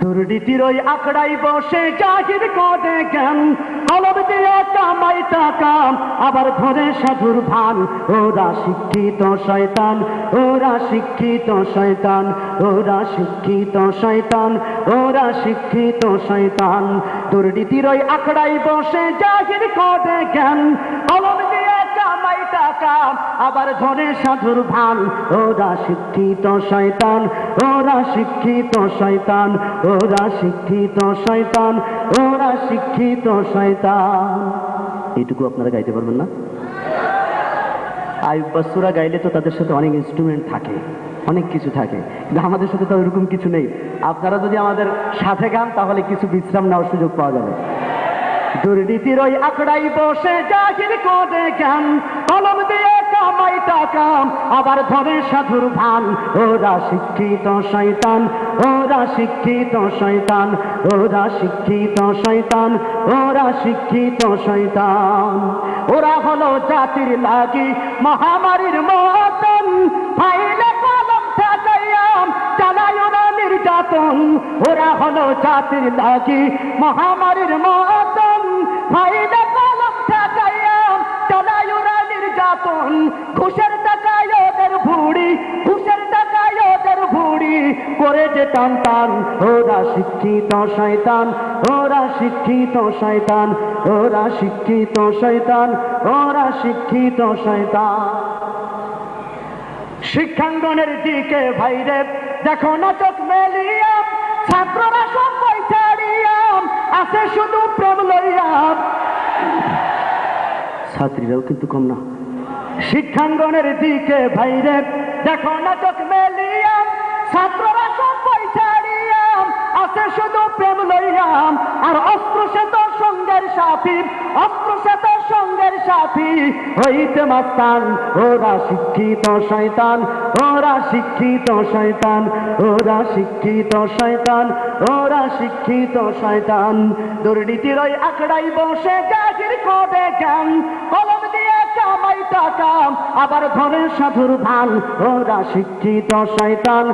দুর্নীতির ওই আখড়াই বসে জাহির করে জ্ঞান। কলম দিয়ে কামাই টাকা, আবার ধরে সাধুর ভান। ওরা শিক্ষিত শয়তান, ওরা শিক্ষিত শয়তান, ওরা শিক্ষিত শয়তান, ওরা শিক্ষিত শয়তান। দুর্নীতির ওই আখড়াই বসে জাহির করে জ্ঞান। কলম দিয়ে কামাই টাকা, আবার ধরে সাধুর ভান। ওরা শিক্ষিত শয়তান, ওরা শিক্ষিত শয়তান, ওরা শিক্ষিত শয়তান, ওরা শিক্ষিত শয়তান। এইটুকু আপনারা গাইতে পারবেন না? আয়ুব বাসুরা গাইলে তো তাদের সাথে অনেক ইনস্ট্রুমেন্ট থাকে, অনেক কিছু থাকে। কিন্তু আমাদের সাথে তো ওইরকম কিছু নেই। আপনারা যদি আমাদের সাথে গান, তাহলে কিছু বিশ্রাম নেওয়ার সুযোগ পাওয়া যাবে। দুর্নীতির ওই আখড়াই বসে জাহির করে জ্ঞান, কলম দিয়ে কামাই টাকা, আবার ধরে সাধুর ভান। ওরা শিক্ষিত শয়তান, ওরা শিক্ষিত শয়তান, ওরা শিক্ষিত শয়তান, ওরা শিক্ষিত শয়তান। ওরা হলো জাতির লাগি মহামারীর মতন। ফাইলে কলম ঠেকাইয়াম ওরা নির্যাতন। ওরা হলো জাতির লাগি মহামারীর মতন। যে টান টান, ওরা শিক্ষিত শয়তান, ওরা শিক্ষিত শয়তান, ওরা শিক্ষিত শয়তান, ওরা শিক্ষিত শয়তান। শিক্ষাঙ্গনের দিকে ভাইরে দেখো না চোখ মেলিয়াম ছাত্ররা সব বৈঠারিয়াম আছে শুধু প্রেম লইয়াম ছাত্রীরাও কিন্তু কম না। শিক্ষাঙ্গনের দিকে ভাইরে দেখো না চোখ মেলিয়াম ছাত্ররা শুধু প্রেম লইয়াম, আর অস্ত্র সে সঙ্গের সাথী, অস্ত্র সঙ্গের সাথী। হইতে ওরা শিক্ষিত শয়তান, ওরা শিক্ষিত শয়তান, ওরা শিক্ষিত শয়তান, ওরা শিক্ষিত শয়তান। দুর্নীতির ওই আখড়াই বসে জাহির করে জ্ঞান, কলম দিয়ে কামাই টাকা আবার ধরে সাধুর ভান। ওরা শিক্ষিত শয়তান,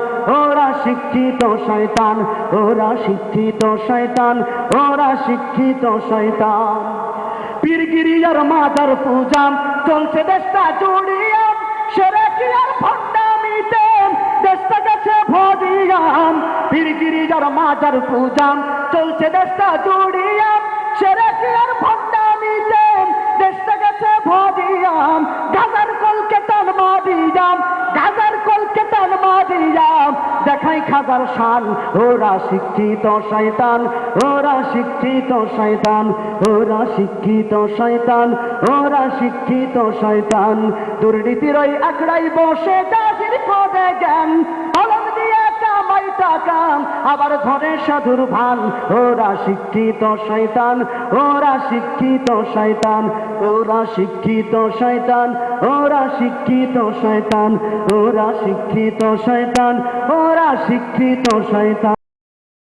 ওরা শিক্ষিত শয়তান, ওরা শিক্ষিত শয়তান, ওরা শিক্ষিত শয়তান। পীরগিরিয়ার মাদার পূজা চলছে দেশটা জুড়িয়াম সেরে কি আর ভণ্ডামিতে দেশটা গেছে ভরিয়াম। পীরগিরিয়ার মাদার পূজা চলছে দেশটা জুড়িয়াম সেরে কি আর মারিয়াম দেখাই খাজার শান। ওরা শিক্ষিত শয়তান, ওরা শিক্ষিত শয়তান, ওরা শিক্ষিত শয়তান, ওরা শিক্ষিত শয়তান। দুর্নীতির ওই আখড়াই বসে জ্ঞান। কামাই টাকা। আবার ধরে সাধুর ভান, ওরা শিক্ষিত শয়তান, ওরা শিক্ষিত শয়তান, ওরা শিক্ষিত শয়তান, ওরা শিক্ষিত শয়তান, ওরা শিক্ষিত শয়তান, ওরা শিক্ষিত শয়তান।